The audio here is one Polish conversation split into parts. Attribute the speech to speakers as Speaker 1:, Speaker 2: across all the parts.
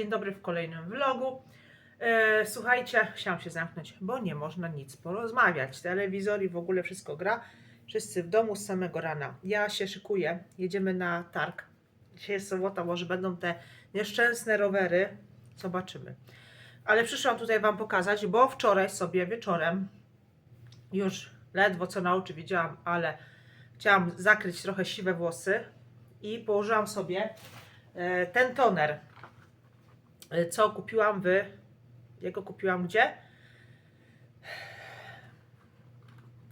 Speaker 1: Dzień dobry w kolejnym vlogu. E, słuchajcie, chciałam się zamknąć, bo nie można nic porozmawiać. Telewizor i w ogóle wszystko gra. Wszyscy w domu z samego rana. Ja się szykuję, jedziemy na targ. Dzisiaj jest sobota, może będą te nieszczęsne rowery. Zobaczymy. Ale przyszłam tutaj Wam pokazać, bo wczoraj sobie wieczorem już ledwo co na oczy widziałam, ale chciałam zakryć trochę siwe włosy i położyłam sobie e, ten toner co kupiłam w. Jego kupiłam gdzie?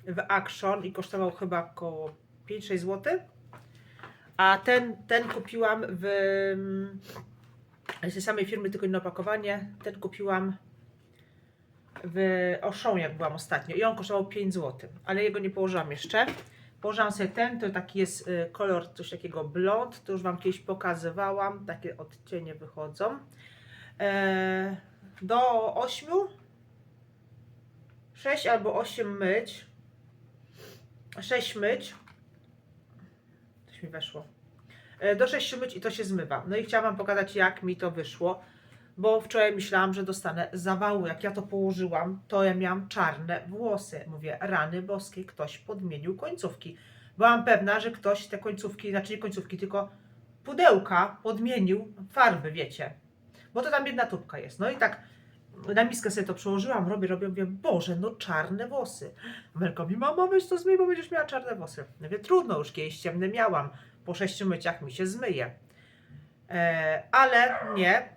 Speaker 1: W Action i kosztował chyba około 5-6 zł. A ten, ten kupiłam w. Z tej samej firmy, tylko inne opakowanie. Ten kupiłam w Auchan, jak byłam ostatnio. I on kosztował 5 zł. Ale jego nie położyłam jeszcze. Położyłam sobie ten, to taki jest y, kolor, coś takiego blond. To już Wam kiedyś pokazywałam. Takie odcienie wychodzą. E, do 8 6 albo 8 myć. 6 myć. Coś mi weszło. E, do 6 myć i to się zmywa. No i chciałam wam pokazać jak mi to wyszło bo wczoraj myślałam, że dostanę zawału. Jak ja to położyłam to ja miałam czarne włosy. Mówię, rany boskie, ktoś podmienił końcówki. Byłam pewna, że ktoś te końcówki, znaczy nie końcówki, tylko pudełka podmienił farby, wiecie bo to tam jedna tubka jest. No i tak na miskę sobie to przełożyłam, robię, robię, mówię, Boże, no czarne włosy. Amelka mi, mama, weź to zmyj, bo będziesz miała czarne włosy. Ja Mówię, trudno, już kiedyś ciemne miałam, po sześciu myciach mi się zmyje. E, ale nie,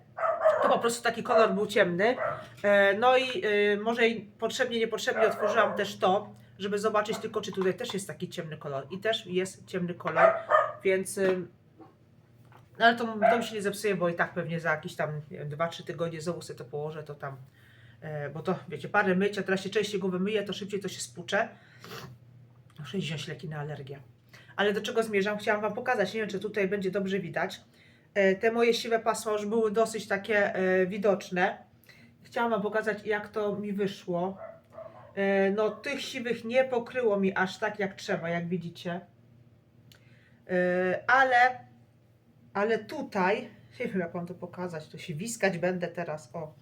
Speaker 1: to po prostu taki kolor był ciemny. E, no i e, może potrzebnie, niepotrzebnie otworzyłam też to, żeby zobaczyć tylko, czy tutaj też jest taki ciemny kolor. I też jest ciemny kolor, więc... ym, no ale to, mi się nie zepsuje, bo i tak pewnie za jakieś tam 2-3 tygodnie znowu sobie to położę, to tam, e, bo to wiecie, parę myć, a teraz się częściej go wymyję, to szybciej to się spłucze. Muszę wziąć leki na alergię. Ale do czego zmierzam? Chciałam Wam pokazać, nie wiem czy tutaj będzie dobrze widać. E, te moje siwe pasma już były dosyć takie e, widoczne. Chciałam Wam pokazać jak to mi wyszło. No tych siwych nie pokryło mi aż tak jak trzeba, jak widzicie. Ale ale tutaj, nie wiem jak wam to pokazać, to się wiskać będę teraz, o.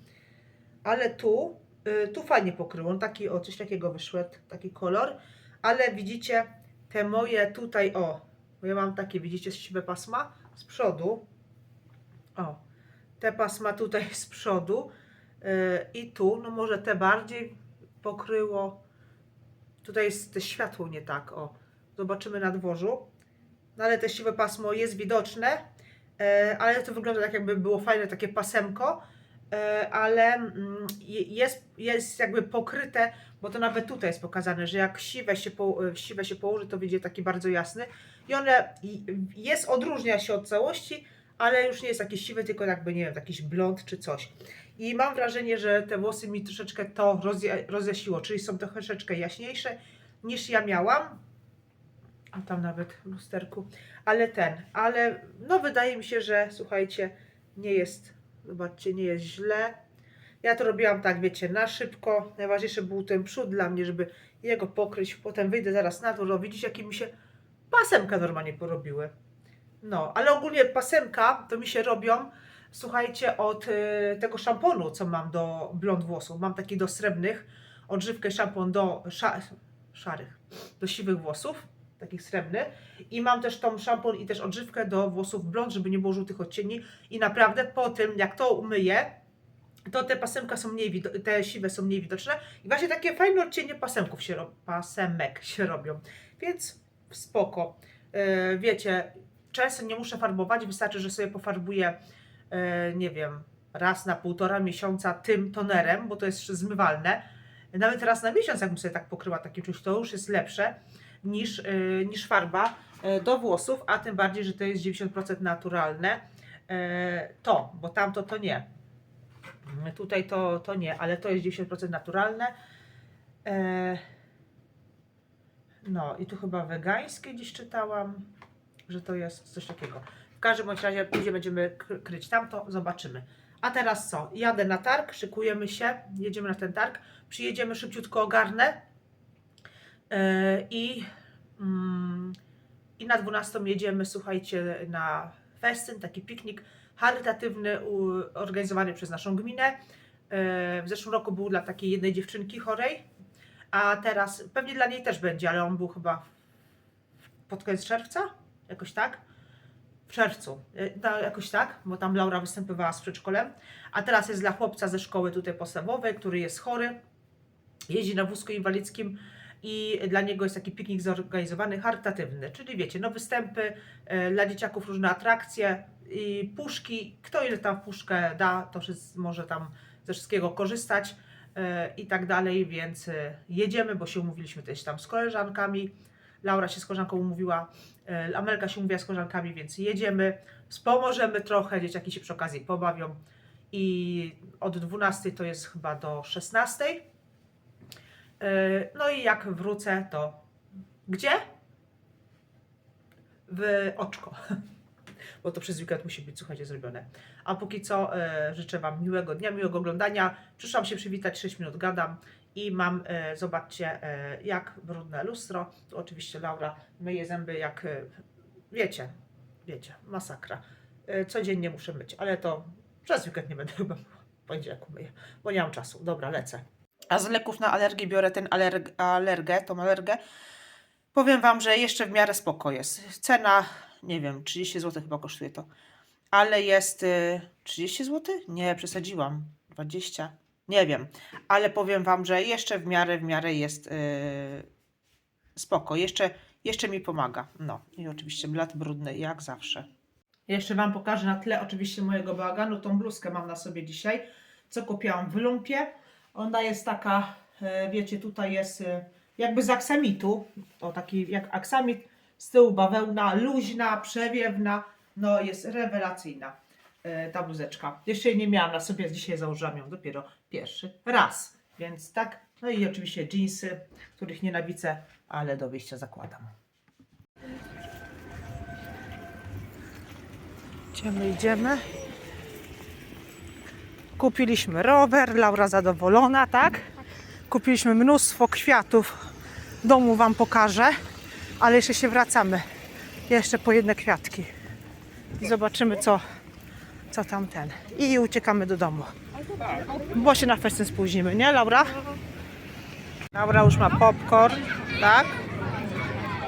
Speaker 1: Ale tu, y, tu fajnie pokryło, taki, o, coś takiego wyszło, taki kolor. Ale widzicie, te moje tutaj, o, ja mam takie, widzicie, siwe pasma z przodu. O, te pasma tutaj z przodu y, i tu, no może te bardziej pokryło. Tutaj jest światło nie tak, o. Zobaczymy na dworzu. No ale siwe pasmo jest widoczne, e, ale to wygląda tak jakby było fajne takie pasemko, e, ale mm, je- jest, jest jakby pokryte, bo to nawet tutaj jest pokazane, że jak siwe się, po, e, siwe się położy, to wyjdzie taki bardzo jasny i one jest, odróżnia się od całości, ale już nie jest jakiś siwy, tylko jakby, nie wiem, jakiś blond czy coś. I mam wrażenie, że te włosy mi troszeczkę to rozja- rozjasiło, czyli są troszeczkę jaśniejsze niż ja miałam. A tam nawet w lusterku. Ale ten, ale no wydaje mi się, że słuchajcie, nie jest, zobaczcie, nie jest źle. Ja to robiłam tak, wiecie, na szybko. Najważniejszy był ten przód dla mnie, żeby jego pokryć. Potem wyjdę zaraz na dwór. O, widzicie, jakie mi się pasemka normalnie porobiły. No, ale ogólnie pasemka to mi się robią, słuchajcie, od y, tego szamponu, co mam do blond włosów. Mam taki do srebrnych, odżywkę szampon do sza, szarych, do siwych włosów, takich srebrnych. I mam też tą szampon i też odżywkę do włosów blond, żeby nie było żółtych odcieni. I naprawdę po tym, jak to umyję, to te pasemka są mniej te siwe są mniej widoczne. I właśnie takie fajne odcienie pasemków się pasemek się robią. Więc spoko. Yy, wiecie, często nie muszę farbować, wystarczy, że sobie pofarbuję, yy, nie wiem, raz na półtora miesiąca tym tonerem, bo to jest zmywalne. Nawet raz na miesiąc, jakbym sobie tak pokryła takim czymś, to już jest lepsze niż, yy, niż farba yy, do włosów, a tym bardziej, że to jest 90% naturalne. Yy, to, bo tamto to nie. Tutaj to, to nie, ale to jest 90% naturalne. No i tu chyba wegańskie gdzieś czytałam, że to jest coś takiego. W każdym bądź razie później będziemy kry- kryć tamto, zobaczymy. A teraz co? Jadę na targ, szykujemy się, jedziemy na ten targ, przyjedziemy szybciutko ogarnę i, mm, i na 12 jedziemy, słuchajcie, na festyn, taki piknik charytatywny organizowany przez naszą gminę. E, W zeszłym roku był dla takiej jednej dziewczynki chorej, a teraz pewnie dla niej też będzie, ale on był chyba pod koniec czerwca, jakoś tak. W czerwcu, e, no, jakoś tak, bo tam Laura występowała z przedszkolem. A teraz jest dla chłopca ze szkoły tutaj podstawowej, który jest chory, jeździ na wózku inwalidzkim i dla niego jest taki piknik zorganizowany charytatywny, czyli wiecie, no występy e, dla dzieciaków, różne atrakcje i puszki, kto ile tam puszkę da, to może tam ze wszystkiego korzystać e, i tak dalej, więc e, jedziemy, bo się umówiliśmy też tam z koleżankami, Laura się z koleżanką umówiła, Amelka się umówiła z koleżankami, więc jedziemy, wspomożemy trochę, dzieciaki się przy okazji pobawią. I od 12 to jest chyba do 16. E, No i jak wrócę, to gdzie? W oczko. Bo to przez weekend musi być, słuchajcie, zrobione. A póki co e, życzę Wam miłego dnia, miłego oglądania. Przyszłam się przywitać, 6 minut gadam i mam, e, zobaczcie, jak brudne lustro. Tu oczywiście Laura myje zęby jak, wiecie, wiecie, masakra. Codziennie muszę myć, ale to przez weekend nie będę chyba. W poniedziałku myję, bo nie mam czasu. Dobra, lecę. A z leków na alergię biorę ten alerg alergę, tą alergę. Powiem Wam, że jeszcze w miarę spoko jest. Cena, nie wiem, 30 zł chyba kosztuje to. Ale jest y, 30 zł? Nie, przesadziłam. 20? Nie wiem. Ale powiem Wam, że jeszcze w miarę, w miarę jest y, spoko. Jeszcze, jeszcze mi pomaga. No i oczywiście blat brudny, jak zawsze. Jeszcze Wam pokażę na tle oczywiście mojego bałaganu. Tą bluzkę mam na sobie dzisiaj, co kupiłam w lumpie. Ona jest taka, e, wiecie, tutaj jest e, jakby z aksamitu. O taki jak aksamit, z tyłu bawełna, luźna, przewiewna. No jest rewelacyjna e, ta bluzeczka. Jeszcze jej nie miałam na sobie, dzisiaj założyłam ją dopiero pierwszy raz. Więc tak, no i oczywiście jeansy, których nienawidzę, ale do wyjścia zakładam. Idziemy, idziemy. Kupiliśmy rower, Laura zadowolona, tak? Kupiliśmy mnóstwo kwiatów. Domu Wam pokażę, ale jeszcze się wracamy. Jeszcze po jedne kwiatki. I zobaczymy, co, co tam ten. I uciekamy do domu. Bo się na festyn spóźnimy, nie, Laura? Laura już ma popcorn, tak?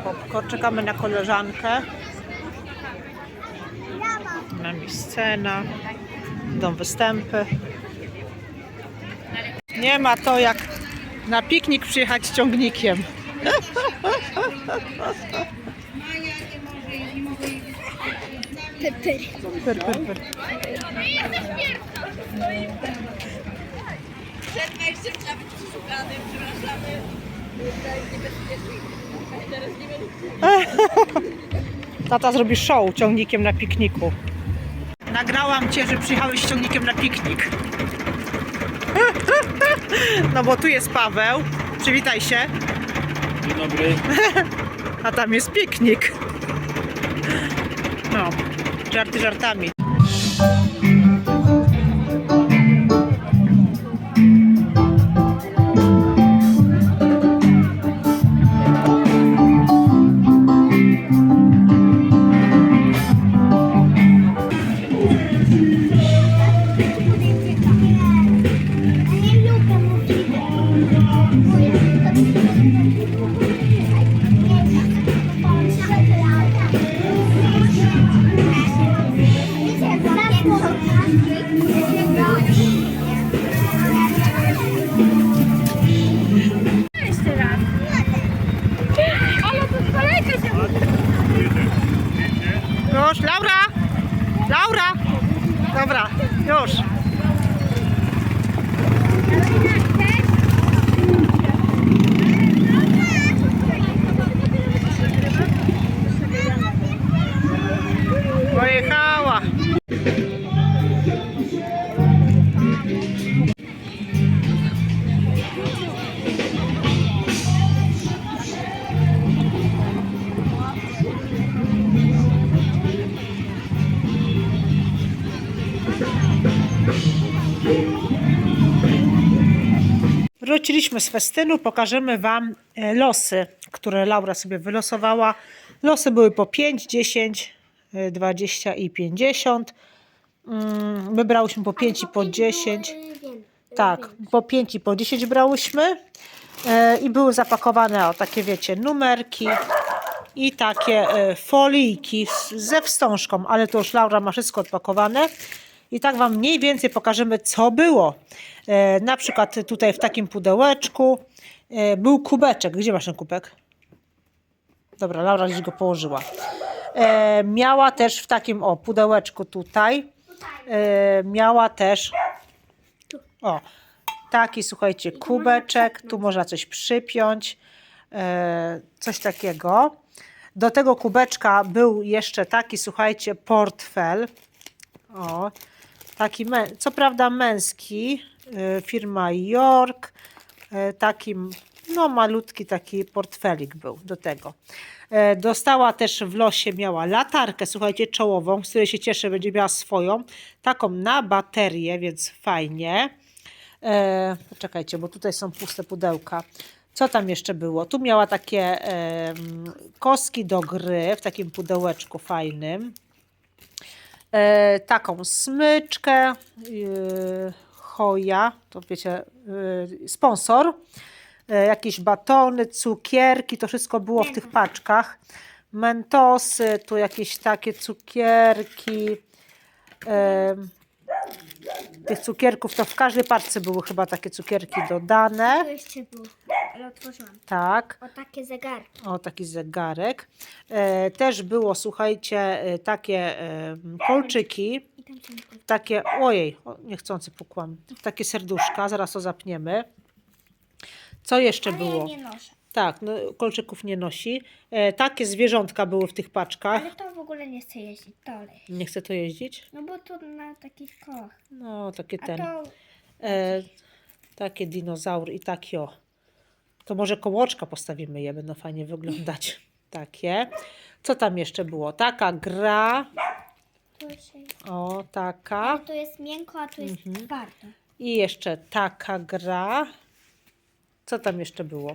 Speaker 1: Popcorn. Czekamy na koleżankę. nami scena, idą występy. Nie ma to jak na piknik przyjechać z ciągnikiem.
Speaker 2: Przed wejściem trzeba być przeszukanym, przepraszamy.
Speaker 1: Tata zrobi show ciągnikiem na pikniku. Nagrałam cię, że przyjechałeś z ciągnikiem na piknik. No bo tu jest Paweł. Przywitaj się.
Speaker 3: Dzień dobry.
Speaker 1: A tam jest piknik. No, żarty żartami. Z festynu, pokażemy Wam e, losy, które Laura sobie wylosowała. Losy były po 5, 10, e, 20 i 50. Mm, My brałyśmy po 5 i po 10.
Speaker 4: Było, y, wiem,
Speaker 1: Tak, po 5 i po 10 brałyśmy. E, I były zapakowane o takie, wiecie, numerki i takie e, folijki ze wstążką, ale to już Laura ma wszystko odpakowane. I tak Wam mniej więcej pokażemy, co było. E, na przykład tutaj w takim pudełeczku e, był kubeczek. Gdzie masz ten kubek? Dobra, Laura gdzieś go położyła. E, miała też w takim, o, pudełeczku tutaj, miała też, o, taki, słuchajcie, kubeczek, tu można coś przypiąć, coś takiego. Do tego kubeczka był jeszcze taki, słuchajcie, portfel, o, taki, co prawda męski, e, firma York, e, taki, no malutki taki portfelik był do tego. E, Dostała też w losie, miała latarkę, słuchajcie, czołową, z której się cieszę, będzie miała swoją, taką na baterię, więc fajnie. E, poczekajcie, bo tutaj są puste pudełka. Co tam jeszcze było? Tu miała takie em, kostki do gry w takim pudełeczku fajnym. E, taką smyczkę, yy, choja, to wiecie, yy, sponsor, e, jakieś batony, cukierki, to wszystko było w tych paczkach. Mentosy, tu jakieś takie cukierki. Tych cukierków to w każdej paczce były chyba takie cukierki dodane.
Speaker 4: To jeszcze było, ale otworzyłam.
Speaker 1: Tak.
Speaker 4: O takie zegarki.
Speaker 1: O, taki zegarek. E, też było, słuchajcie, e, takie e, kolczyki,
Speaker 4: I tam są tylko
Speaker 1: takie, ojej, o, niechcący pukłam, takie serduszka, zaraz to zapniemy. Co jeszcze
Speaker 4: Ale
Speaker 1: było?
Speaker 4: ja nie noszę.
Speaker 1: Tak, no, kolczyków nie nosi. E, takie zwierzątka były w tych paczkach.
Speaker 4: Ale to ogóle nie chcę jeździć, to.
Speaker 1: Nie chce to jeździć?
Speaker 4: No bo to na takich kołach.
Speaker 1: No, takie
Speaker 4: A
Speaker 1: ten.
Speaker 4: to
Speaker 1: E, takie dinozaury i takie o. To może kołoczka postawimy je, będą fajnie wyglądać. Takie. Co tam jeszcze było? Taka gra.
Speaker 4: tu się...
Speaker 1: O, taka.
Speaker 4: To jest miękko, a tu jest
Speaker 1: Mhm.
Speaker 4: twardo.
Speaker 1: I jeszcze taka gra. Co tam jeszcze było?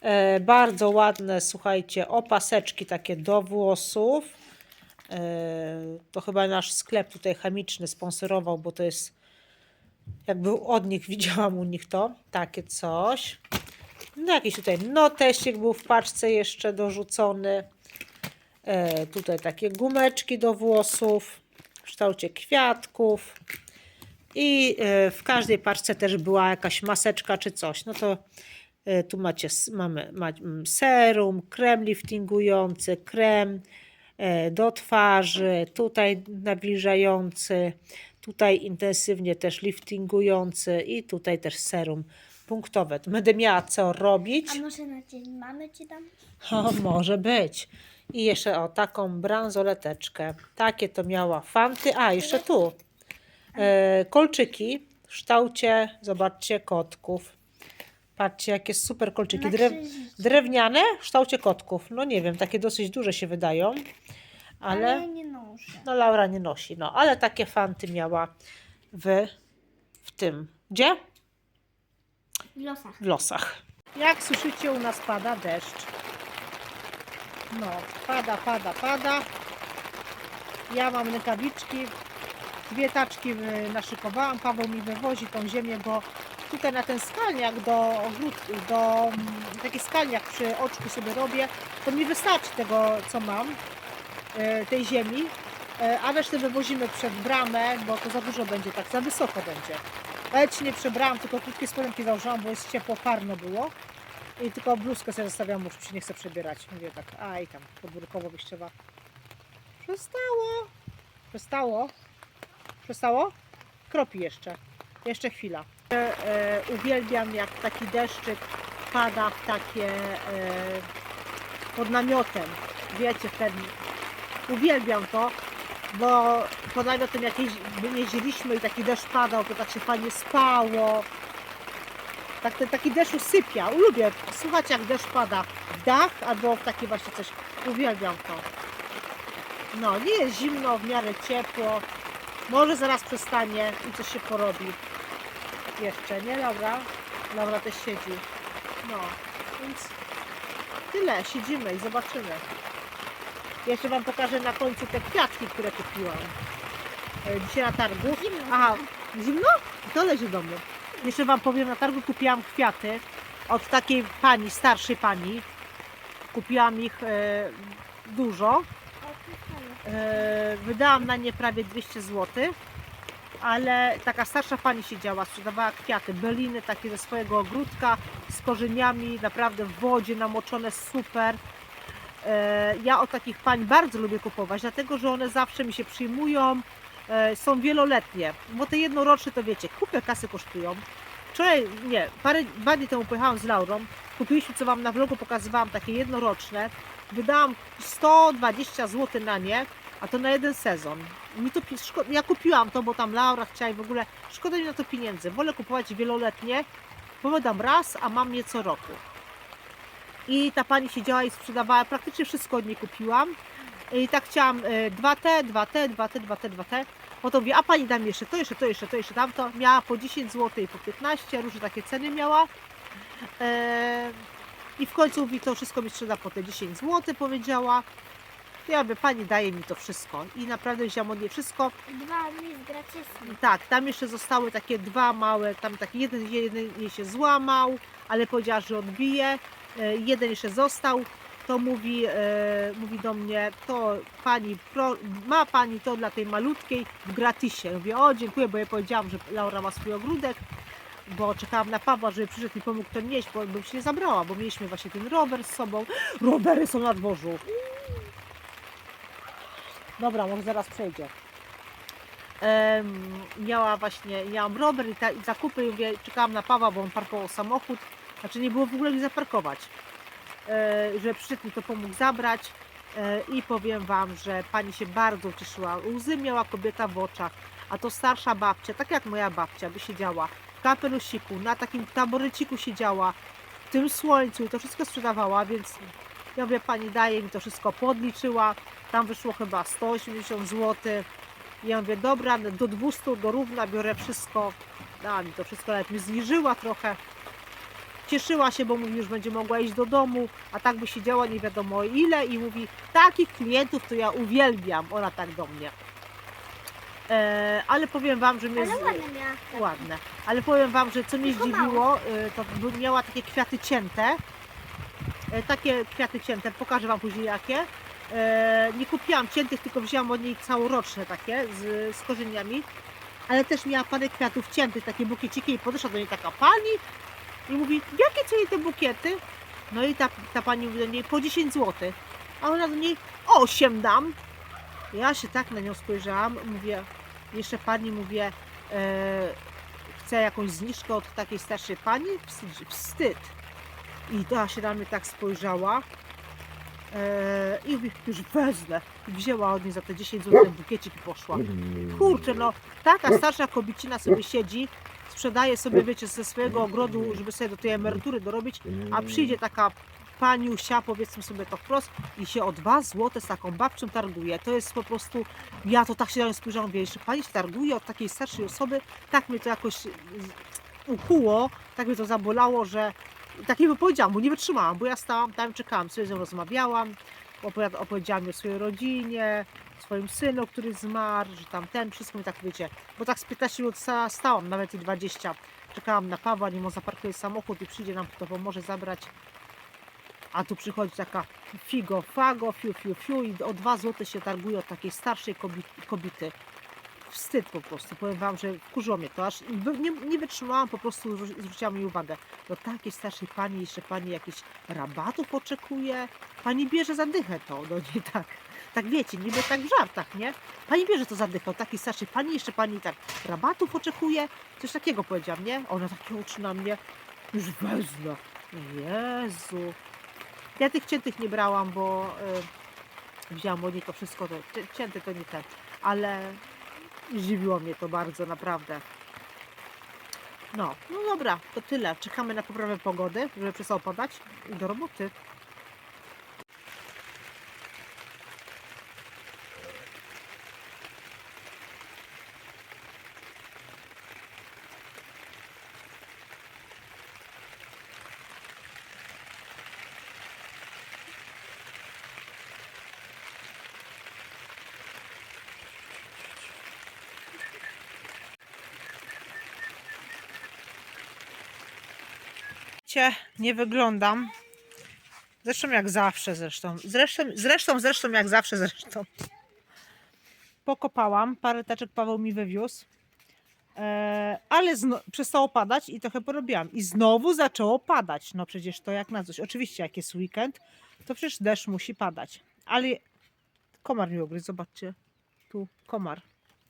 Speaker 1: E, bardzo ładne, słuchajcie, opaseczki takie do włosów. E, to chyba nasz sklep tutaj chemiczny sponsorował, bo to jest jakby od nich widziałam u nich to. Takie coś. No jakiś tutaj notesik był w paczce jeszcze dorzucony. E, tutaj takie gumeczki do włosów w kształcie kwiatków. I e, w każdej paczce też była jakaś maseczka czy coś. No to e, tu macie, mamy ma, serum, krem liftingujący, krem do twarzy, tutaj nawilżający, tutaj intensywnie też liftingujący i tutaj też serum punktowe. To Będę miała co robić.
Speaker 4: A może na dzień mamy ci dam?
Speaker 1: O, może być. I jeszcze o taką bransoleteczkę. Takie to miała fanty. A, jeszcze tu. E, kolczyki w kształcie, zobaczcie, kotków. Patrzcie, jakie super kolczyki. Drew, drewniane w kształcie kotków. No nie wiem, takie dosyć duże się wydają.
Speaker 4: Ale
Speaker 1: Ale
Speaker 4: nie noszę.
Speaker 1: no Laura nie nosi. No, ale takie fanty miała w, w tym. Gdzie?
Speaker 4: W losach.
Speaker 1: w losach. Jak słyszycie, u nas pada deszcz. No, pada, pada, pada. Ja mam rękawiczki, dwie taczki naszykowałam. Paweł mi wywozi tą ziemię, bo tutaj na ten skalniak do ogród, do mm, taki skalniak przy oczku sobie robię, to mi wystarczy tego, co mam, y, tej ziemi. Y, A resztę wywozimy przed bramę, bo to za dużo będzie, tak za wysoko będzie. Się nie przebrałam, tylko krótkie spodenki założyłam, bo jest ciepło, parno było. I tylko bluzkę sobie zostawiam, już się nie chcę przebierać. Mówię tak, a i tam podwórkowo wyjściowa. Przestało. Przestało. Przestało? Kropi jeszcze. Jeszcze chwila. E, uwielbiam jak taki deszczyk pada w takie e, pod namiotem. Wiecie, ten. Uwielbiam to, bo pod namiotem jak jeździ- jeździliśmy i taki deszcz padał, to tak się fajnie spało. Tak, ten, taki deszcz usypia. Lubię słuchać jak deszcz pada w dach albo w takie właśnie coś. Uwielbiam to. No, nie jest zimno, w miarę ciepło. Może zaraz przestanie i coś się porobi. Jeszcze, nie Laura? Laura też siedzi. No, więc tyle. Siedzimy i zobaczymy. Jeszcze Wam pokażę na końcu te kwiatki, które kupiłam. e, dzisiaj na targu.
Speaker 4: Zimno.
Speaker 1: Aha, zimno? To leży do mnie. Jeszcze Wam powiem, na targu kupiłam kwiaty od takiej pani, starszej pani. Kupiłam ich e, dużo. E, wydałam na nie prawie 200 zł, ale taka starsza pani siedziała, sprzedawała kwiaty, beliny takie ze swojego ogródka z korzeniami, naprawdę w wodzie namoczone, super. E, ja od takich pań bardzo lubię kupować, dlatego że one zawsze mi się przyjmują, e, są wieloletnie, bo te jednoroczne to wiecie, kupę kasy kosztują. Wczoraj, nie, parę, dwa dni temu pojechałam z Laurą, kupiliśmy, co Wam na vlogu pokazywałam, takie jednoroczne, wydałam 120 zł na nie, a to na jeden sezon. Mi to, ja kupiłam to, bo tam Laura chciała i w ogóle szkoda mi na to pieniędzy. Wolę kupować wieloletnie, bo wydam raz, a mam je co roku. I ta pani siedziała i sprzedawała, praktycznie wszystko od niej kupiłam. I tak chciałam e, 2T, 2T, 2T, 2T, 2T. Potem mówię, a pani dam jeszcze to, jeszcze to, jeszcze to, jeszcze tamto. Miała po 10 zł i po 15, różne takie ceny miała. E, I w końcu mówi, to wszystko mi sprzeda po te 10 zł, powiedziała. Ja mówię, pani daje mi to wszystko. I naprawdę wziąłam od niej wszystko.
Speaker 4: Dwa dni z gratisem.
Speaker 1: Tak, tam jeszcze zostały takie dwa małe, tam taki jeden, jeden jej się złamał, ale powiedziała, że odbije. E, Jeden jeszcze został. To mówi, e, mówi do mnie, to pani, pro, ma pani to dla tej malutkiej w gratisie. Mówię, o dziękuję, bo ja powiedziałam, że Laura ma swój ogródek, bo czekałam na Pawła, żeby przyszedł i pomógł to nieść, bo bym się nie zabrała, bo mieliśmy właśnie ten rower z sobą. Rowery są na dworzu. Dobra, może zaraz przejdzie. Em, miała właśnie, miałam rower i, ta, i zakupy i mówię, czekałam na Pawła, bo on parkował samochód. Znaczy nie było w ogóle gdzie zaparkować. E, że przyszedł mi to pomógł zabrać. E, I powiem Wam, że pani się bardzo ucieszyła. Łzy miała kobieta w oczach, a to starsza babcia, tak jak moja babcia, by siedziała w kapelusiku, na takim taboreciku siedziała, w tym słońcu i to wszystko sprzedawała, więc ja mówię, pani daje mi to wszystko, podliczyła, tam wyszło chyba 180 zł. Ja mówię, dobra, do 200 do równa biorę wszystko. Dała mi to wszystko, nawet mi zniżyła trochę. Cieszyła się, bo mówi, już będzie mogła iść do domu, a tak by siedziała nie wiadomo ile i mówi, takich klientów to ja uwielbiam. Ona tak do mnie. E, ale powiem Wam, że mnie...
Speaker 4: Ale
Speaker 1: z-
Speaker 4: ładne miała.
Speaker 1: ładne. Ale powiem Wam, że co mnie zdziwiło, y, to miała takie kwiaty cięte. E, Takie kwiaty cięte, pokażę Wam później jakie. E, Nie kupiłam ciętych, tylko wzięłam od niej całoroczne takie z, z korzeniami. Ale też miała parę kwiatów ciętych, takie bukieciki i podeszła do niej taka pani i mówi, jakie ceny te bukiety? No i ta, ta pani mówi do niej, po 10 zł. A ona do niej, 8 dam. Ja się tak na nią spojrzałam, mówię, jeszcze pani mówię, e, chce jakąś zniżkę od takiej starszej pani? Wstyd. I ta się na mnie tak spojrzała. E, I już wezmę. I wzięła od niej za te 10 zł bukiecik i poszła. Kurczę, no taka starsza kobiecina sobie siedzi, sprzedaje sobie, wiecie, ze swojego ogrodu, żeby sobie do tej emerytury dorobić, a przyjdzie taka paniusia, powiedzmy sobie to wprost, i się o 2 zł z taką babcią targuje. To jest po prostu, ja to tak się na nią spojrzałam, mówię, że pani się targuje od takiej starszej osoby, tak mnie to jakoś z- ukuło, tak mnie to zabolało, że tak nie powiedziałam, bo nie wytrzymałam, bo ja stałam tam, czekałam, sobie z nią rozmawiałam, opowiedziałam o swojej rodzinie, swoim synu, który zmarł, że tam ten, wszystko mi tak wiecie, bo tak z 15 minut sta- stałam, nawet i 20, czekałam na Pawła, nim on zaparkuje samochód i przyjdzie nam to pomoże zabrać, a tu przychodzi taka figo, fago, fiu, fiu, fiu i o 2 zł się targuje od takiej starszej kobi- kobiety. Wstyd po prostu, powiem Wam, że wkurzyło mnie to, aż nie, nie wytrzymałam, po prostu zwró- zwróciła mi uwagę. Do takiej starszej pani jeszcze pani jakiś rabatów oczekuje, pani bierze za dychę to, no nie tak. Tak wiecie, niby tak w żartach, nie? Pani bierze to za dychę, od takiej starszej pani jeszcze pani tak rabatów oczekuje, coś takiego powiedziałam, nie? Ona takie oczy na mnie, już wezmę. Jezu. Ja tych ciętych nie brałam, bo y, wzięłam od niej to wszystko, to, cię- cięte to nie ten, ale zdziwiło mnie to bardzo, naprawdę. No, no dobra, to tyle. Czekamy na poprawę pogody, żeby przestało padać i do roboty. Nie wyglądam. Zresztą jak zawsze zresztą. Zresztą, zresztą, zresztą jak zawsze zresztą. Pokopałam, parę teczek Paweł mi wywiózł. E, ale przestało padać i trochę porobiłam. I znowu zaczęło padać. No przecież to jak na coś. Oczywiście jak jest weekend, to przecież deszcz musi padać. Ale komar mi ugryzł, zobaczcie. Tu komar.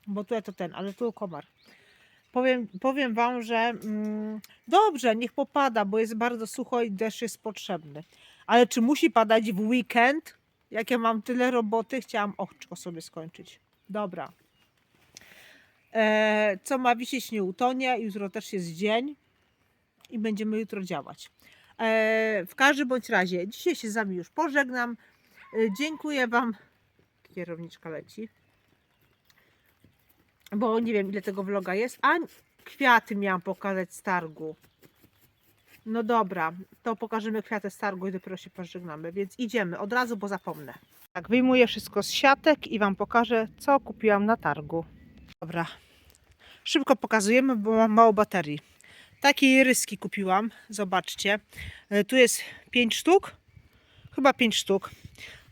Speaker 1: Bo tutaj to ten, ale tu komar. Powiem, powiem Wam, że mm, dobrze, niech popada, bo jest bardzo sucho i deszcz jest potrzebny. Ale czy musi padać w weekend? Jak ja mam tyle roboty, chciałam oczko sobie skończyć. Dobra. E, co ma wisieć nie utonie. Jutro też jest dzień i będziemy jutro działać. E, w każdym bądź razie, dzisiaj się z Wami już pożegnam. E, dziękuję Wam. Kierowniczka leci. Bo nie wiem ile tego vloga jest. A kwiaty miałam pokazać z targu. No dobra, to pokażemy kwiaty z targu i dopiero się pożegnamy. Więc idziemy od razu, bo zapomnę. Tak, wyjmuję wszystko z siatek i Wam pokażę, co kupiłam na targu. Dobra. Szybko pokazujemy, bo mam mało baterii. Takie ryski kupiłam. Zobaczcie. E, Tu jest 5 sztuk. Chyba 5 sztuk.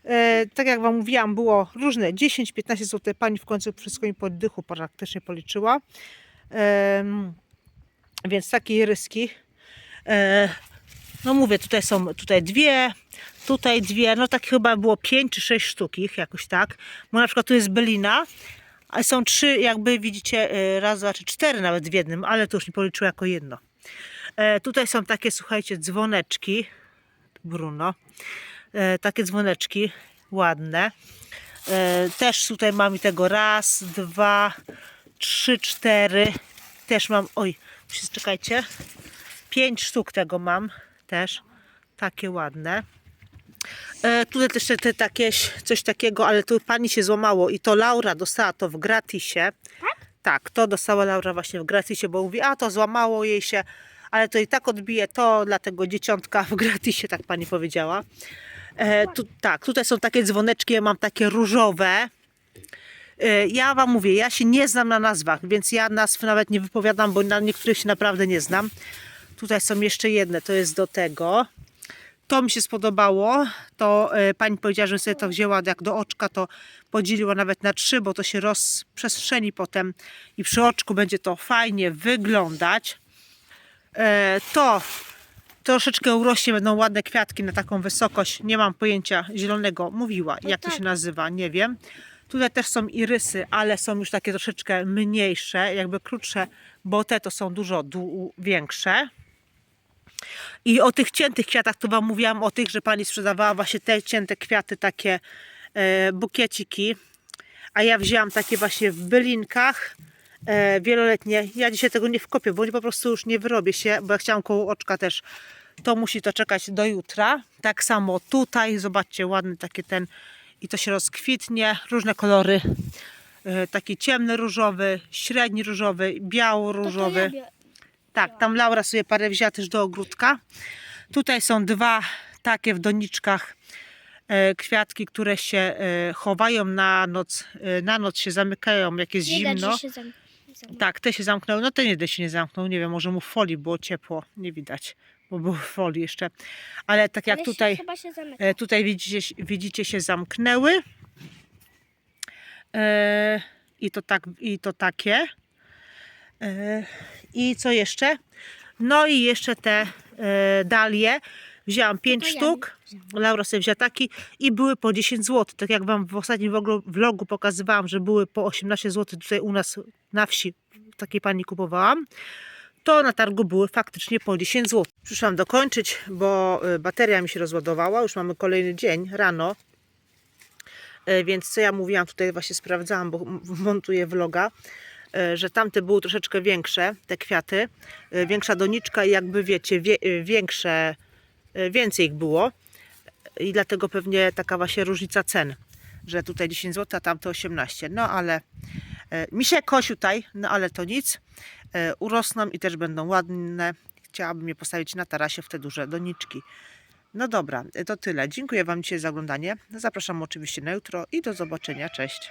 Speaker 1: E, tak jak Wam mówiłam, było różne 10-15 zł. Pani w końcu wszystko mi po dychu praktycznie policzyła. Więc takie ryski. E, no mówię, tutaj są tutaj dwie, tutaj dwie, no tak chyba było 5 czy 6 sztuk ich, jakoś tak. Bo na przykład tu jest Belina, a są trzy, jakby widzicie, e, raz, dwa, trzy, cztery nawet w jednym, ale to już nie policzyło jako jedno. Tutaj są takie, słuchajcie, dzwoneczki. Bruno. E, takie dzwoneczki ładne. E, też tutaj mam i tego raz, dwa, trzy, cztery. Też mam, oj, czekajcie. Pięć sztuk tego mam też. Takie ładne. E, tutaj też te, te takie, coś takiego, ale tu pani się złamało i to Laura dostała to w gratisie. Tak, to dostała Laura właśnie w gratisie, bo mówi, a to złamało jej się, ale to i tak odbije to dla tego dzieciątka w gratisie, tak pani powiedziała. E, tu, tak, tutaj są takie dzwoneczki, ja mam takie różowe. E, ja wam mówię, ja się nie znam na nazwach, więc ja nazw nawet nie wypowiadam, bo na niektórych się naprawdę nie znam. Tutaj są jeszcze jedne, to jest do tego. To mi się spodobało. To e, pani powiedziała, że sobie to wzięła jak do oczka, to podzieliła nawet na trzy, bo to się rozprzestrzeni potem i przy oczku będzie to fajnie wyglądać. E, to troszeczkę urośnie, będą ładne kwiatki na taką wysokość. Nie mam pojęcia zielonego. Mówiła, jak to
Speaker 4: tak.
Speaker 1: się nazywa, nie wiem. Tutaj też są irysy, ale są już takie troszeczkę mniejsze, jakby krótsze, bo te to są dużo większe. I o tych ciętych kwiatach to Wam mówiłam, o tych, że Pani sprzedawała właśnie te cięte kwiaty, takie e, bukieciki. A ja wzięłam takie właśnie w bylinkach wieloletnie. Ja dzisiaj tego nie wkopię, bo po prostu już nie wyrobię się, bo ja chciałam koło oczka też. To musi to czekać do jutra. Tak samo tutaj, zobaczcie, ładny taki ten i to się rozkwitnie. Różne kolory. E, taki ciemny różowy, średni różowy, biało różowy.
Speaker 4: To ja biorę.
Speaker 1: Tak, tam Laura sobie parę wzięła też do ogródka. Tutaj są dwa takie w doniczkach e, kwiatki, które się e, chowają na noc, e, na noc się zamykają, jak jest zimno. Tak, te się zamknęły. No te nie, te się nie zamknął. Nie wiem, może mu w folii było ciepło. Nie widać, bo było w folii jeszcze. Ale tak jak
Speaker 4: Ale się
Speaker 1: tutaj,
Speaker 4: chyba się zamyka.
Speaker 1: e, tutaj widzicie, widzicie się zamknęły. E, I to tak, i to takie. E, I co jeszcze? No i jeszcze te e, dalie. Wzięłam 5
Speaker 4: to ja
Speaker 1: sztuk. Laura sobie wzięła taki i były po 10 zł. Tak jak Wam w ostatnim vlogu- pokazywałam, że były po 18 zł tutaj u nas na wsi. Takiej pani kupowałam. To na targu były faktycznie po 10 zł. Przyszłam dokończyć, bo e, bateria mi się rozładowała. Już mamy kolejny dzień rano. E, Więc co ja mówiłam, tutaj właśnie sprawdzałam, bo montuję vloga, e, że tamte były troszeczkę większe, te kwiaty, większa doniczka i jakby wiecie, wie, większe, więcej ich było i dlatego pewnie taka właśnie różnica cen, że tutaj 10 zł, a tamte 18, no ale e, mi się kosi tutaj, no ale to nic, E, urosną i też będą ładne, chciałabym je postawić na tarasie w te duże doniczki. No dobra, to tyle. Dziękuję Wam dzisiaj za oglądanie. Zapraszam oczywiście na jutro i do zobaczenia. Cześć.